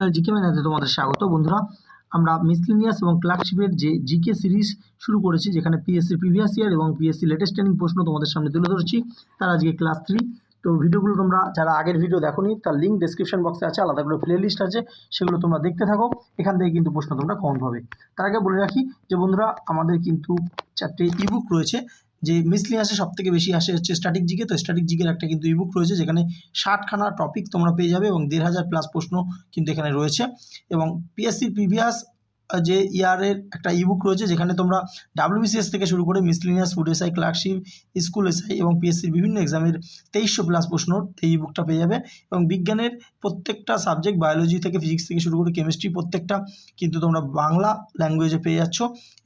GK ম্যানাতে তোমাদের স্বাগত। বন্ধুরা, আমরা মিসলিনিয়াস এবং ক্লার্কশিপের যে জিকে সিরিজ শুরু করেছি, যেখানে পিএসসি প্রিভিয়াস ইয়ার এবং পিএসসি লেটেস্ট ট্রেনিং প্রশ্ন তোমাদের সামনে তুলে ধরছি, তার আজকে ক্লাস থ্রি তো ভিডিওগুলো তোমরা যারা আগের ভিডিও দেখোনি, তার লিঙ্ক ডেসক্রিপশন বক্সে আছে, আলাদা করে প্লে লিস্ট আছে, সেগুলো তোমরা দেখতে থাকো। এখান থেকে কিন্তু প্রশ্ন তোমরা কমন পাবে। তার আগে বলে রাখি যে বন্ধুরা, আমাদের কিন্তু চারটে ইবুক রয়েছে। যে মিসলি আসে সব থেকে বেশি আসে হচ্ছে স্ট্যাটিক জিকে তো স্ট্যাটিক জিকের একটা কিন্তু ইবুক রয়েছে, যেখানে ষাটখানা টপিক তোমরা পেয়ে যাবে এবং দেড় হাজার প্লাস প্রশ্ন কিন্তু এখানে রয়েছে। এবং পিএসসির প্রিভিয়াস যে ইয়ারের একটা ইবুক রয়েছে, যেখানে তোমরা ডাব্লিউবিসিএস থেকে শুরু করে miscellaneous food SI clerkship school SI এবং পিএসসির বিভিন্ন এক্সামের তেইশশো প্লাস প্রশ্ন এই ইবুকটা পেয়ে যাবে। এবং বিজ্ঞানের প্রত্যেকটা সাবজেক্ট বায়োলজি থেকে ফিজিক্স থেকে শুরু করে কেমিস্ট্রি প্রত্যেকটা কিন্তু তোমরা বাংলা ল্যাঙ্গুয়েজে পেয়ে যাচ্ছ।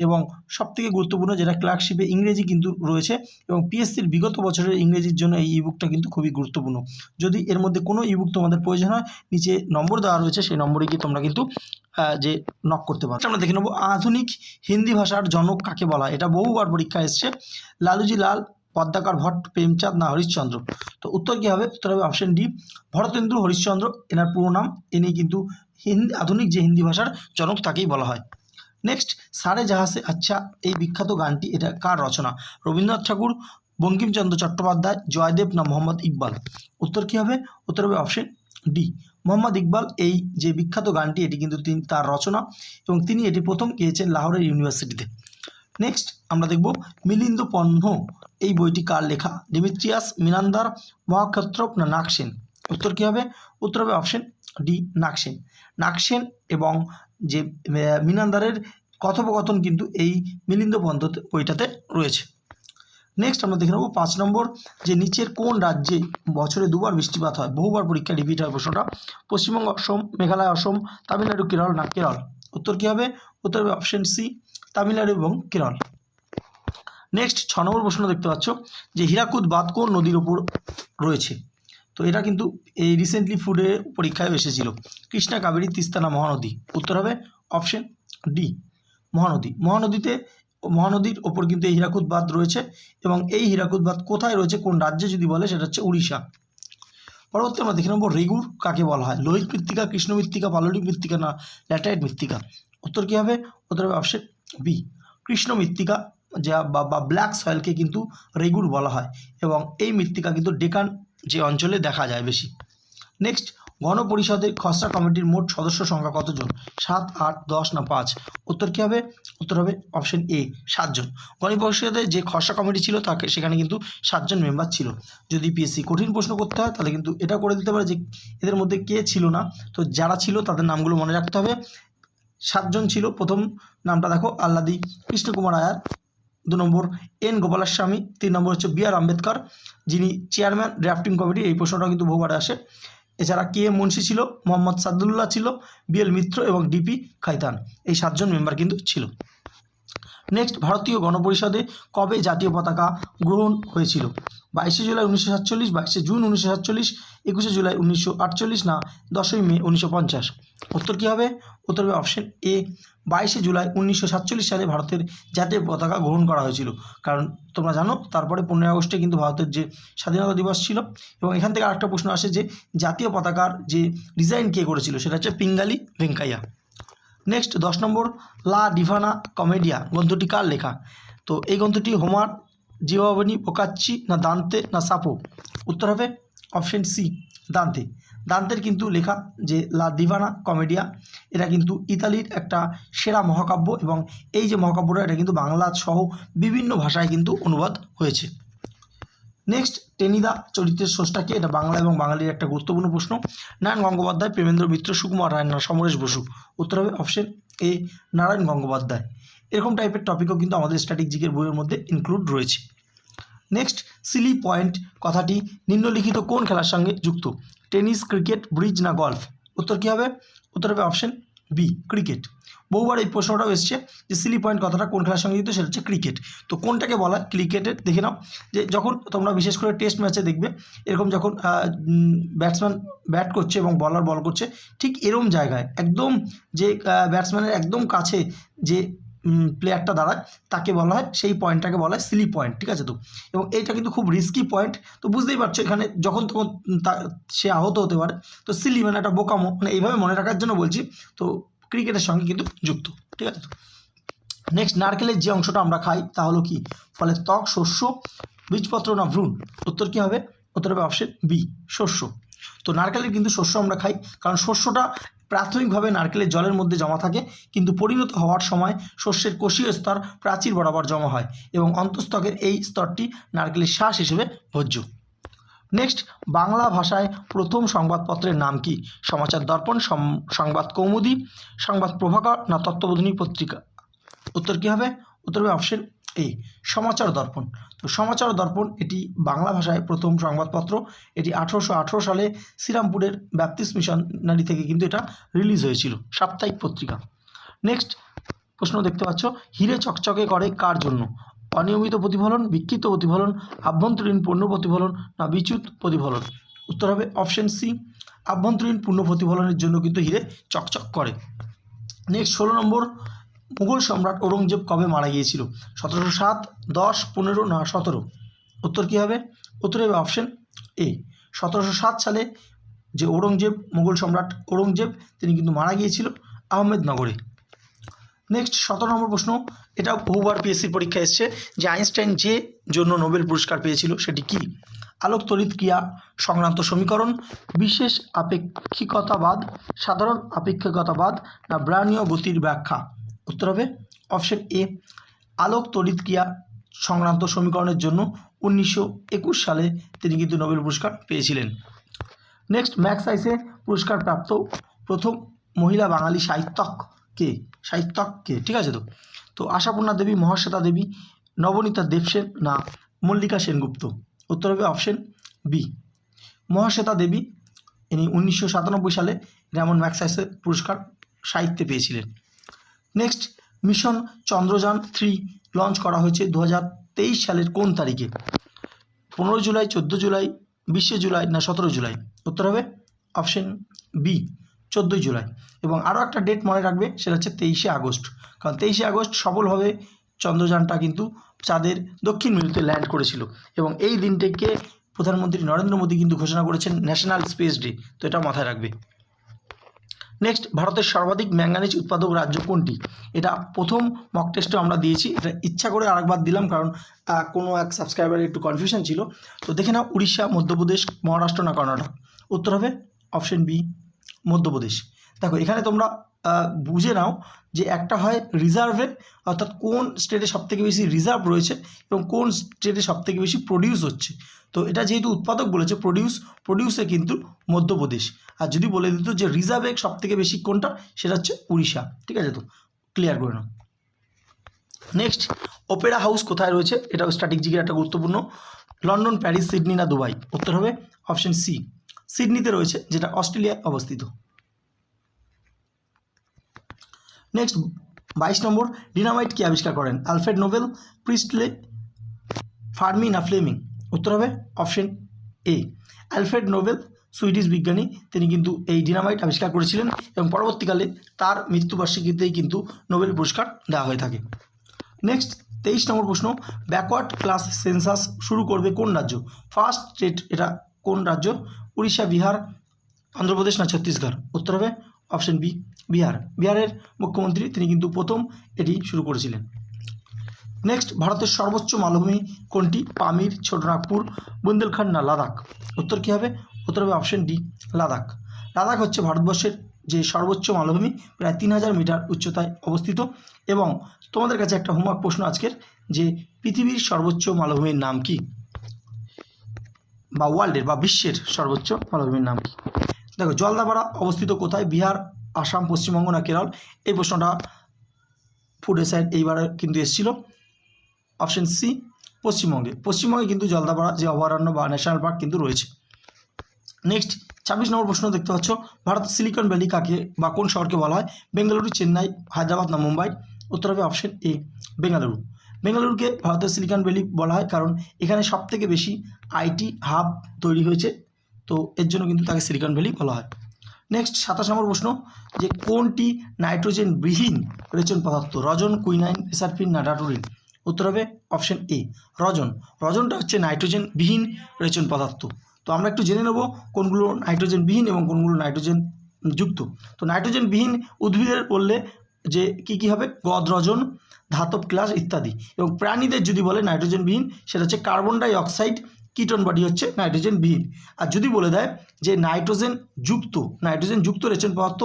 এবং সবথেকে গুরুত্বপূর্ণ যেটা ক্লার্কশিপে ইংরেজি কিন্তু রয়েছে এবং পিএসসির বিগত বছরের ইংরেজির জন্য এই ইবুকটা কিন্তু খুবই গুরুত্বপূর্ণ। যদি এর মধ্যে কোনো ইবুক তোমাদের প্রয়োজন হয়, নিচে নম্বর দেওয়া রয়েছে, সেই নম্বরে গিয়ে তোমরা কিন্তু যে নক করতে পারো আমরা দেখে নেব আধুনিক হিন্দি ভাষার জনক কাকে বলা এটা বহুবার পরীক্ষা এসছে। লালুজি লাল, পদ্মাকর ভট্ট, প্রেমচাঁদ না, হরিশ্চন্দ্র। তো উত্তর কী হবে? উত্তর হবে অপশন ডি ভরতেন্দ্র হরিশ্চন্দ্র। এনার পুরো নাম ইনি কিন্তু হিন্দি, আধুনিক যে হিন্দি ভাষার জনক তাকেই বলা হয়। নেক্সট সারে জাহাসে আচ্ছা এই বিখ্যাত গানটি, এটা কার রচনা? রবীন্দ্রনাথ ঠাকুর, বঙ্কিমচন্দ্র চট্টোপাধ্যায়, জয়দেব না মোহাম্মদ ইকবাল? উত্তর কী হবে? উত্তর হবে অপশন ডি মোহাম্মদ ইকবাল এই যে বিখ্যাত গানটি, এটি কিন্তু তিনি, তার রচনা এবং তিনি এটি প্রথম গেয়েছেন লাহোরের ইউনিভার্সিটিতে। নেক্সট আমরা দেখব মিলিন্দ পণ্য এই বইটি কার লেখা? ডিমিত্রিয়াস মিনান্দার মহাক্ষত্রপ না নাকসেন উত্তর কী হবে? উত্তর হবে অপশন ডি নাকসেন নাকসেন এবং যে মিনান্দারের কথোপকথন কিন্তু এই মিলিন্দ পন্থ বইটাতে রয়েছে। নেক্সট আমরা দেখে নেব পাঁচ নম্বর, যে নিচের কোন রাজ্যে বছরে দুবার বৃষ্টিপাত হয়? বহুবার পরীক্ষা রিপিট হয় প্রশ্নটা। পশ্চিমবঙ্গ, অসম, মেঘালয়, অসম, তামিলনাড়ু, কেরল না কেরল? উত্তর কী হবে? উত্তর হবে অপশন সি তামিলনাড়ু এবং কেরল। নেক্সট ছ নম্বর প্রশ্ন দেখতে পাচ্ছ, যে হীরাকুদ বাঁধ কোন নদীর ওপর রয়েছে? তো এটা কিন্তু এই রিসেন্টলি ফুডে পরীক্ষায় এসেছিল। কৃষ্ণা, কাবেরী, তিস্তানা, মহানদী। উত্তর হবে অপশন ডি মহানদী। মহানদীতে মহানদীর ওপর কিন্তু এই হীরাকুদ বাঁধ রয়েছে এবং এই হীরাকুদ বাঁধ কোথায় রয়েছে, কোন রাজ্যে যদি বলে, সেটা হচ্ছে উড়িষ্যা। পরবর্তী আমরা দেখে নেব রেগুর কাকে বলা হয়। লোহিত মৃত্তিকা, কৃষ্ণ মৃত্তিকা পাললিক মৃত্তিকা না ল্যাটাইট মৃত্তিকা? উত্তর কী হবে? উত্তর হবে অপশন বি কৃষ্ণ মৃত্তিকা, যা বা বা ব্ল্যাক সয়েলকে কিন্তু রেগুর বলা হয় এবং এই মৃত্তিকা কিন্তু ডেকান যে অঞ্চলে দেখা যায় বেশি। নেক্সট গণপরিষদের খসড়া কমিটির মোট সদস্য সংখ্যা কতজন? সাত, আট, দশ না পাঁচ? উত্তর কী হবে? উত্তর হবে অপশন এ সাতজন। গণপরিষদের যে খসড়া কমিটি ছিল তাকে, সেখানে কিন্তু সাতজন মেম্বার ছিল। যদি পিএসসি কঠিন প্রশ্ন করতে হয়, তাহলে কিন্তু এটা করে দিতে পারে যে এদের মধ্যে কে ছিল না। তো যারা ছিল, তাদের নামগুলো মনে রাখতে হবে। সাতজন ছিল। প্রথম নামটা দেখো, আল্লাদি কৃষ্ণকুমার আয়ার। দু নম্বর এন গোপালাস্বামী। তিন নম্বর হচ্ছে বি আর আম্বেদকর, যিনি চেয়ারম্যান ড্রাফটিং কমিটি এই প্রশ্নটা কিন্তু বহুবার আসে। এছাড়া কে এম মুন্সি ছিল? মোহাম্মদ সাদুল্লাহ ছিল বিএল মিত্র এবং ডিপি খাইতান। এই সাতজন মেম্বার কিন্তু ছিল। নেক্সট ভারতীয় গণপরিষদে কবে জাতীয় পতাকা গ্রহণ হয়েছিল? বাইশে জুলাই উনিশশো সাতচল্লিশ, বাইশে জুন উনিশশো সাতচল্লিশ, একুশে জুলাই উনিশশো আটচল্লিশ না, দশই মে উনিশশো পঞ্চাশ। উত্তর কী হবে? উত্তর হবে অপশন এ বাইশে জুলাই উনিশশো সাতচল্লিশ সালে ভারতের জাতীয় পতাকা গ্রহণ করা হয়েছিল। কারণ তোমরা জানো, তারপরে পনেরোই আগস্টে কিন্তু ভারতের যে স্বাধীনতা দিবস ছিল এবং এখান থেকে আরেকটা প্রশ্ন আসে যে, জাতীয় পতাকার যে ডিজাইন কে করেছিল, সেটা হচ্ছে পিঙ্গালি ভেঙ্কাইয়া। নেক্সট দশ নম্বর, লা ডিভানা কমেডিয়া, গ্রন্থটি কার লেখা? তো এই গ্রন্থটি হোমার জিওবানি পোকাচ্ছি না দান্তে, না সাপো? উত্তর হবে অপশন সি, দান্তে। দান্তের কিন্তু লেখা যে লা দিভানা কমেডিয়া, এটা কিন্তু ইতালির একটা সেরা মহাকাব্য এবং এই যে মহাকাব্যটা, এটা কিন্তু বাংলা সহ বিভিন্ন ভাষায় কিন্তু অনুবাদ হয়েছে। নেক্সট টেনিদা চরিত্রের স্রষ্টাকে এটা বাংলা এবং বাঙালির একটা গুরুত্বপূর্ণ প্রশ্ন। নারায়ণ গঙ্গোপাধ্যায়, প্রেমেন্দ্র মিত্র, সুকুমার রায়, না, সমরেশ বসু। উত্তর হবে অপশন এ নারায়ণ গঙ্গোপাধ্যায়। এরকম টাইপের টপিকও কিন্তু আমাদের স্ট্যাটিক স্ট্র্যাটেজিকের বইয়ের মধ্যে ইনক্লুড রয়েছে। নেক্সট সিলি পয়েন্ট কথাটি নিম্নলিখিত কোন খেলার সঙ্গে যুক্ত? টেনিস ক্রিকেট ব্রিজ না গলফ উত্তর কী হবে? উত্তর হবে অপশন বি ক্রিকেট বহুবার এই প্রশ্নটাও এসছে যে সিলি পয়েন্ট কথাটা কোন খেলার সঙ্গে যুক্ত, সেটা হচ্ছে ক্রিকেট তো কোনটাকে বলা ক্রিকেটের দেখে নাও। যে যখন তোমরা বিশেষ করে টেস্ট ম্যাচে দেখবে, এরকম যখন ব্যাটসম্যান ব্যাট করছে এবং বলার বল করছে, ঠিক এরম জায়গায়, একদম যে ব্যাটসম্যানের একদম কাছে যে প্লেয়ারটা দাঁড়ায়, তাকে বলা হয়, সেই পয়েন্টটাকে বলা হয় সিলি পয়েন্ট ঠিক আছে তো? এবং এইটা কিন্তু খুব রিস্কি পয়েন্ট তো বুঝতেই পারছ এখানে যখন তখন সে আহত হতে পারে, তো সিলি মানে একটা বোকামো মানে এইভাবে মনে রাখার জন্য বলছি, তো ক্রিকেটের সঙ্গে কিন্তু যুক্ত, ঠিক আছে নেক্সট নারকেলের যে অংশটা আমরা খাই, তা হলো কি? ফলে ত্বক, শস্য, বীজপত্র না ভ্রূণ? উত্তর কী হবে? উত্তর হবে অপশন বি শস্য। তো নারকেলের কিন্তু শস্য আমরা খাই, কারণ শস্যটা প্রাথমিকভাবে নারকেলের জলের মধ্যে জমা থাকে, কিন্তু পরিণত হওয়ার সময় শস্যের কোষীয় স্তর প্রাচীর বরাবর জমা হয় এবং অন্তঃস্থকের এই স্তরটি নারকেলের শ্বাস হিসেবে ভোজ্য। নেক্সট, বাংলা ভাষায় প্রথম সংবাদপত্রের নাম কি? সমাচার দর্পণ সংবাদ কৌমুদী, সংবাদ প্রভাকর না তত্ত্ববোধিনী পত্রিকা? উত্তর কী হবে? উত্তর হবে অপশন এ সমাচার দর্পণ। তো সমাচার দর্পণ এটি বাংলা ভাষায় প্রথম সংবাদপত্র। এটি আঠেরোশো আঠেরো সালে শ্রীরামপুরের ব্যাপটিস্ট মিশনারি থেকে কিন্তু এটা রিলিজ হয়েছিল, সাপ্তাহিক পত্রিকা। নেক্সট প্রশ্ন দেখতে পাচ্ছ, হিরে চকচকে করে কার জন্য? অনিয়মিত প্রতিফলন, বিক্ষিপ্ত প্রতিফলন, আভ্যন্তরীণ পূর্ণ প্রতিফলন না বিচ্যুত প্রতিফলন? উত্তর হবে অপশন সি আভ্যন্তরীণ পূর্ণ প্রতিফলনের জন্য কিন্তু হিরে চকচক করে। নেক্সট ষোলো নম্বর মুঘল সম্রাট ঔরঙ্গজেব কবে মারা গিয়েছিল? সতেরোশো সাত, দশ, পনেরো না সতেরো? উত্তর কী হবে? উত্তর হবে অপশন এ সতেরোশো সাত সালে যে ঔরঙ্গজেব, মুঘল সম্রাট ঔরঙ্গজেব, তিনি কিন্তু মারা গিয়েছিল আহমেদনগরে। নেক্সট সতেরো নম্বর প্রশ্ন। এটা বহুবার পিএসসির পরীক্ষা এসছে যে আইনস্টাইন যে জন্য নোবেল পুরস্কার পেয়েছিল সেটি কি? আলোক তড়িৎ ক্রিয়া সংক্রান্ত সমীকরণ, বিশেষ আপেক্ষিকতাবাদ, সাধারণ আপেক্ষিকতাবাদ, না ব্রাণীয় গতির ব্যাখ্যা? উত্তর হবে অপশন এ, আলোক তড়িৎ ক্রিয়া সংক্রান্ত সমীকরণের জন্য উনিশশো একুশ সালে তিনি কিন্তু নোবেল পুরস্কার পেয়েছিলেন। নেক্সট ম্যাক্স আইসে পুরস্কার প্রাপ্ত প্রথম মহিলা বাঙালি সাহিত্যক কে সাহিত্যক কে ঠিক আছে তো? তো আশাপূর্ণা দেবী, মহাশ্বেতা দেবী, নবনীতা দেবসেন না মল্লিকা সেনগুপ্ত? উত্তর হবে অপশন বি। মহাশ্বেতা দেবী, ইনি উনিশশো সাতানব্বই সালে র্যামন ম্যাক্সাইসের পুরস্কার সাহিত্যে পেয়েছিলেন। Next mission Chandrayaan three launch করা হয়েছে দু সালের কোন তারিখে? পনেরো জুলাই, চোদ্দ জুলাই, বিশে জুলাই না সতেরো জুলাই? উত্তর হবে অপশন বি চোদ্দোই জুলাই। এবং আরও একটা ডেট মনে রাখবে, সেটা হচ্ছে তেইশে আগস্ট। কারণ তেইশে আগস্ট সফলভাবে চন্দ্রযানটা কিন্তু চাঁদের দক্ষিণ মেরুতে ল্যান্ড করেছিল। এবং এই দিনটিকে প্রধানমন্ত্রী নরেন্দ্র মোদী কিন্তু ঘোষণা করেছেন ন্যাশনাল স্পেস ডে তো এটা মাথায় রাখবে। নেক্সট ভারতের সর্বাধিক ম্যাঙ্গানিজ উৎপাদক রাজ্য কোনটি? এটা প্রথম মক টেস্টে আমরা দিয়েছি। এটা ইচ্ছা করে আরেকবার দিলাম কারণ কোনো এক সাবস্ক্রাইবারের একটু কনফিউশন ছিল। তো দেখে নাও, উড়িষ্যা, মধ্যপ্রদেশ, মহারাষ্ট্র, না কর্ণাটক? উত্তর হবে অপশন বি মধ্যপ্রদেশ। দেখো, এখানে তোমরা বুঝে নাও যে একটা হয় রিজার্ভে অর্থাৎ কোন স্টেটে সবথেকে বেশি রিজার্ভ রয়েছে এবং কোন স্টেটে সবথেকে বেশি প্রডিউস হচ্ছে। তো এটা যেহেতু উৎপাদক বলেছে প্রডিউস প্রডিউসে কিন্তু মধ্যপ্রদেশ। আর যদি বলে দিত যে রিজার্ভে সবথেকে বেশি কোনটা, সেটা হচ্ছে উড়িষ্যা। ঠিক আছে তো? ক্লিয়ার করে নাও। নেক্সট ওপেরা হাউস কোথায় রয়েছে? এটাও স্ট্র্যাটেজিকের একটা গুরুত্বপূর্ণ। লন্ডন প্যারিস সিডনি না দুবাই উত্তর হবে অপশন সি সিডনিতে রয়েছে, যেটা অস্ট্রেলিয়ায় অবস্থিত। নেক্সট বাইশ নম্বর ডিনামাইট কি আবিষ্কার করেন? আলফ্রেড নোবেল প্রিস্টলে ফার্মি না ফ্লেমিং উত্তর হবে option A Alfred Nobel Swedish বিজ্ঞানী, তিনি কিন্তু এই ডিনামাইট আবিষ্কার করেছিলেন এবং পরবর্তীকালে তার মৃত্যুবার্ষিকীতেই কিন্তু নোবেল পুরস্কার দেওয়া হয়ে থাকে। নেক্সট তেইশ নম্বর প্রশ্ন ব্যাকওয়ার্ড ক্লাস সেন্সাস শুরু করবে কোন রাজ্য? ফার্স্ট স্টেট এটা কোন রাজ্য? উড়িষ্যা, বিহার, অন্ধ্রপ্রদেশ না ছত্তিশগড়? উত্তর হবে অপশন বি, বিহার। বিহারের মুখ্যমন্ত্রী তিনি কিন্তু প্রথম এটি শুরু করেছিলেন। নেক্সট, ভারতের সর্বোচ্চ মালভূমি কোনটি? পামির, ছোটনাগপুর, বুন্দেলখণ্ড না লাদাখ? উত্তর কী হবে? উত্তর হবে অপশন ডি, লাদাখ। লাদাখ হচ্ছে ভারতবর্ষের যে সর্বোচ্চ মালভূমি, প্রায় তিন হাজার মিটার উচ্চতায় অবস্থিত এবং তোমাদের কাছে একটা হোমওয়ার্ক প্রশ্ন আজকের, যে পৃথিবীর সর্বোচ্চ মালভূমির নাম কি? বা ওয়ার্ল্ডের বা বিশ্বের সর্বোচ্চ মালভূমির নাম কি? দেখো, জলদাপাড়া অবস্থিত কোথায়? বিহার, আসাম, পশ্চিমবঙ্গ না কেরল? এই প্রশ্নটা ফুড এসাইড এইবার কিন্তু এসেছিল। অপশন সি পশ্চিমবঙ্গে। পশ্চিমবঙ্গে কিন্তু জলদাপাড়া যে অভয়ারণ্য বা ন্যাশনাল পার্ক কিন্তু রয়েছে। নেক্সট ছাব্বিশ নম্বর প্রশ্ন দেখতে পাচ্ছ। ভারত সিলিকন ভ্যালি কাকে বা কোন শহরকে বলা হয়? বেঙ্গালুরু, চেন্নাই, হায়দ্রাবাদ না মুম্বাই? উত্তর হবে অপশন এ বেঙ্গালুরু। বেঙ্গালুরুকে ভারতের সিলিকন ভ্যালি বলা হয় কারণ এখানে সবথেকে বেশি আইটি হাব তৈরি হয়েছে। তো এর জন্য কিন্তু তাকে সিলিকন ভ্যালি বলা হয়। নেক্সট সাতাশ নম্বর প্রশ্ন, যে কোনটি নাইট্রোজেন বিহীন রেচন পদার্থ? রজন, কুইনাইন রেসারফিন না ডাটোরিন উত্তর হবে অপশন এ, রজন। রজনটা হচ্ছে নাইট্রোজেন বিহীন রেচন পদার্থ। তো আমরা একটু জেনে নেব কোনগুলো নাইট্রোজেন বিহীন এবং কোনগুলো নাইট্রোজেন যুক্ত। তো নাইট্রোজেন বিহীন উদ্ভিদের বললে যে কি কি হবে? গদরজন ধাতব ক্লাস ইত্যাদি। এবং প্রাণীদের যদি বলে নাইট্রোজেন বিহীন, সেটা হচ্ছে carbon dioxide ketone body হচ্ছে নাইট্রোজেন বিহীন। আর যদি বলে দেয় যে নাইট্রোজেন যুক্ত নাইট্রোজেন যুক্ত রেচন পদার্থ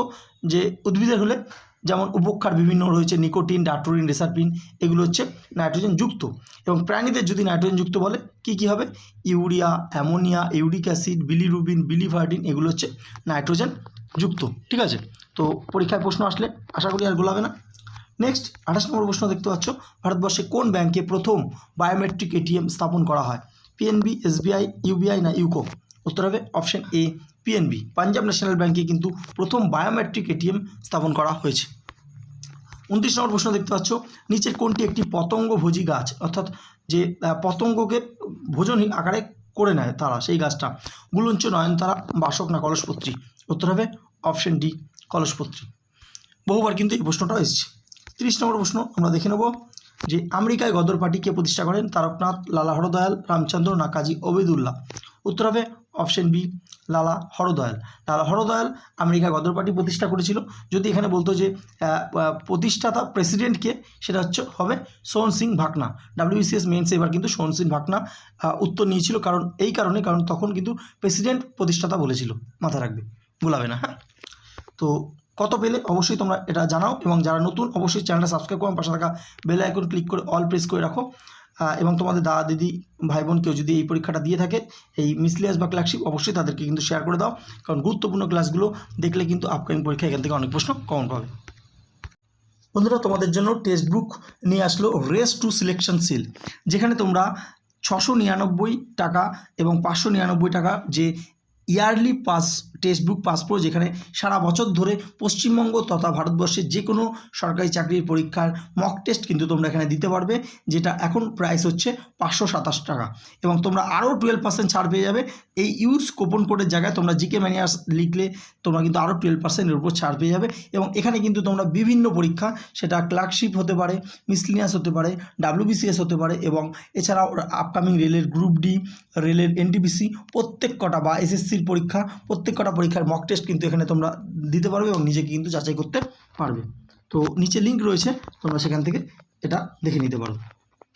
যে উদ্ভিদের হলে, যেমন উপক্ষার বিভিন্ন রয়েছে, নিকোটিন ডাটোরিন রেসারপিন, এগুলো হচ্ছে নাইট্রোজেন যুক্ত। এবং প্রাণীদের যদি নাইট্রোজেন যুক্ত বলে, কি কি হবে? Urea, ammonia, uric acid, bilirubin, biliverdin, এগুলো হচ্ছে নাইট্রোজেন যুক্ত। ঠিক আছে? তো পরীক্ষায় প্রশ্ন আসলে আশা করি আর গোলাবে না। নেক্সট, আঠাশ নম্বর প্রশ্ন দেখতে পাচ্ছ, ভারতবর্ষে কোন ব্যাংকে প্রথম বায়োমেট্রিক এটিএম স্থাপন করা হয়? পিএনবি এসবিআই ইউবিআই না ইউকো উত্তর হবে option A PNB Punjab National ব্যাঙ্কে কিন্তু প্রথম বায়োমেট্রিক এটিএম স্থাপন করা হয়েছে। উনত্রিশ নম্বর প্রশ্ন দেখতে পাচ্ছ। নিচের কোনটি একটি পতঙ্গভোজী গাছ? অর্থাৎ যে পতঙ্গকে ভোজন আকারে করে নেয় তারা, সেই গাছটা। গুলঞ্চ নয়নতারা, বাসক না কলসপত্রী? উত্তর হবে অপশন ডি কলসপত্রী। বহুবার কিন্তু এই প্রশ্নটা এসেছে। তিরিশ নম্বর প্রশ্ন আমরা দেখে নেব। যে আমেরিকায় গদর পার্টি কে প্রতিষ্ঠা করেন তারকনাথ, লালা হরদয়াল, রামচন্দ্র না কাজী ওবেদুল্লাহ উত্তর হবে অপশন বি, লালা হরদয়াল। লালা হরদয়াল আমেরিকা গদর পার্টি প্রতিষ্ঠা করেছিল। যদি এখানে বলতো যে প্রতিষ্ঠাতা প্রেসিডেন্টকে সেটা হচ্ছে, হবে সোহন সিং ভাকনা। ডাব্লিউবিসিএস মেন্স এবার কিন্তু সোহন সিং ভাকনা উত্তর নিয়েছিল কারণ, এই কারণে, কারণ তখন কিন্তু প্রেসিডেন্ট প্রতিষ্ঠাতা বলেছিল। মাথা রাখবে। ভুলাবে না হ্যাঁ? তো কত পেলে অবশ্যই তোমরা এটা জানাও এবং যারা নতুন, অবশ্যই চ্যানেলটা সাবস্ক্রাইব করো, পাশে থাকা বেল আইকন ক্লিক করে অল প্রেস করে রাখো। এবং তোমাদের দাদা, দিদি ভাই বোন কেউ যদি এই পরীক্ষাটা দিয়ে থাকে, এই মিসলিয়াস বা ক্লাসশিপ অবশ্যই তাদেরকে কিন্তু শেয়ার করে দাও। কারণ গুরুত্বপূর্ণ ক্লাসগুলো দেখলে কিন্তু আপকামিং পরীক্ষা এখান থেকে অনেক প্রশ্ন কমন পাবে। বন্ধুরা, তোমাদের জন্য টেক্সট বুক নিয়ে আসলো রেস টু সিলেকশন সিল যেখানে তোমরা ছশো নিরানব্বই টাকা এবং পাঁচশো নিরানব্বই টাকা যে yearly pass text book pass pro যেখানে সারা বছর ধরে পশ্চিমবঙ্গ তথা ভারতবর্ষের যে কোনো সরকারি চাকরির পরীক্ষার মক টেস্ট কিন্তু তোমরা এখানে দিতে পারবে, যেটা এখন প্রাইস হচ্ছে পাঁচশো সাতাশ টাকা। এবং তোমরা আরও টুয়েলভ পার্সেন্ট ছাড় পেয়ে যাবে। এই ইউজ কোপন কোডের জায়গায় তোমরা জিকে ম্যানিয়ার্স লিখলে তোমরা কিন্তু আরও টুয়েলভ পার্সেন্টের উপর ছাড় পেয়ে যাবে। এবং এখানে কিন্তু তোমরা বিভিন্ন পরীক্ষা, সেটা ক্লার্কশিপ হতে পারে মিসলিনিয়াস হতে পারে ডাব্লিউবিসিএস হতে পারে এবং এছাড়াও আপকামিং রেলের গ্রুপ ডি রেলের এনটিপিসি প্রত্যেক কটা বা এসএসসির পরীক্ষা প্রত্যেক কটা পরীক্ষার মক টেস্ট কিন্তু এখানে তোমরা দিতে পারবে এবং নিজেকে কিন্তু যাচাই করতে পারবে। তো নিচে লিঙ্ক রয়েছে, তোমরা সেখান থেকে এটা দেখে নিতে পারো।